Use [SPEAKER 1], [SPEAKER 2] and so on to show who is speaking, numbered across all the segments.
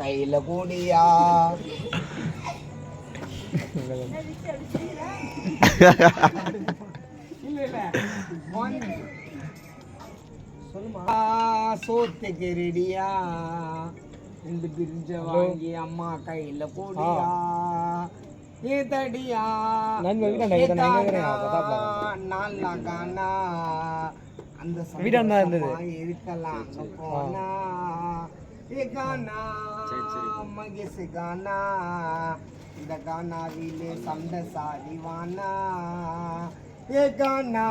[SPEAKER 1] கையில கூடியா? இல்ல இல்ல one. சொல்லுமா சோத்துக்கு ரெடியா ரெண்டு பிரிஞ்ச வாங்கி அம்மா கையில கூடியா? ஏ தடியா?
[SPEAKER 2] நான் வெல்கம் டைம் தான்? எங்க இருக்கேன் பதாப்ல
[SPEAKER 1] நல்லா காணா. அந்த இருக்கலாம். போனா. ஏ கானா மகேஷ் கானா இந்த கானாவிலே சண்டை சாடிவானா ஏ கானா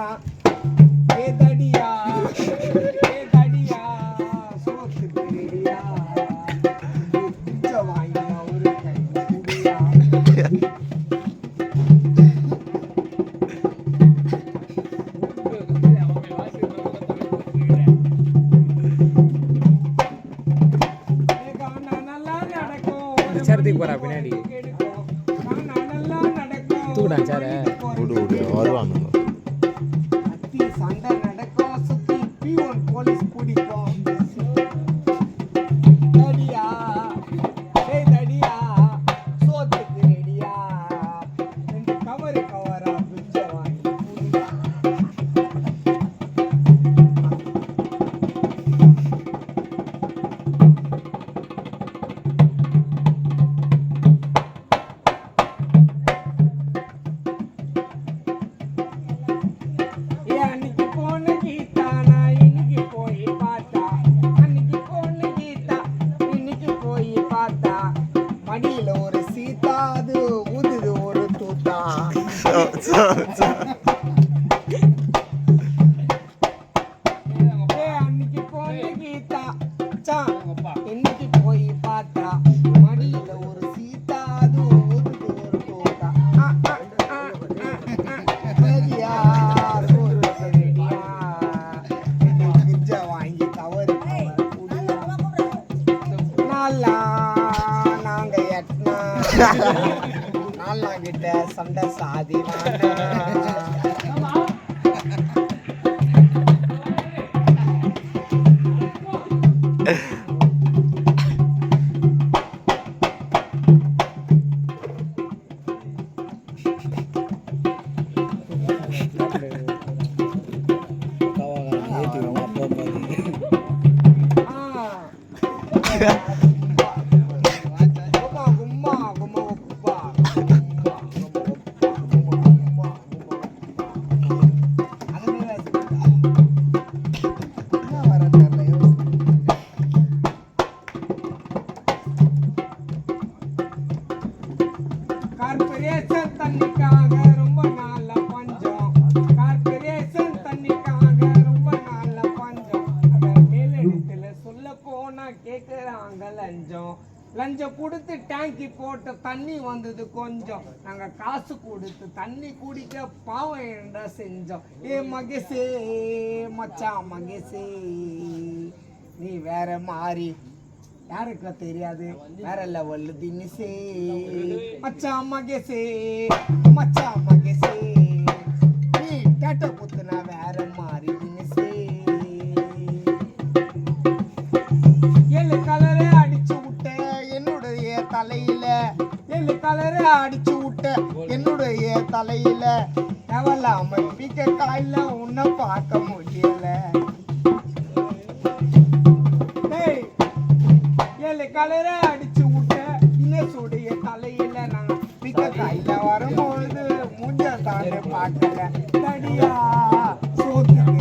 [SPEAKER 1] ஏ தடியா
[SPEAKER 2] சேர்த்துக்கு போறா பின்னாடி தூடா சேர
[SPEAKER 3] விடு விடு வருவாங்க
[SPEAKER 1] தூத்தா ஏ அன்னைக்கு போன கீதா. சான் இன்னைக்கு போய் பார்த்தா? மடியில ஒரு சீதா அது ஊதுது ஒரு பிஞ்சை வாங்கி. நாலா நாங்க எட்னா. விட்ட சண்டை சாதி லஞ்சம் கொடுத்து டேங்கி போட்ட தண்ணி வந்தது கொஞ்சம். நாங்க காசு கொடுத்து தண்ணி குடிக்க பாவம் என்ன செஞ்சோம். ஏ மகேஷே மச்சான் மகேஷே நீ வேற மாறி. யாருக்கு தெரியாது? வேற லெவல் தினிசே மச்சான் மகேசே மச்சான் ஏழு கலரே அடிச்சு விட்ட. என்னுடைய தலையில தேவலாம பிக்க காயில உன்னை பார்க்க முடியல. டேய் ஏழு கலரை அடிச்சு விட்ட. இன்னசுடைய தலையில நான் பிக்க காயில வரும்பொழுது மூஞ்ச தாண்டி பார்க்கல. தடியா சோத்துக்கு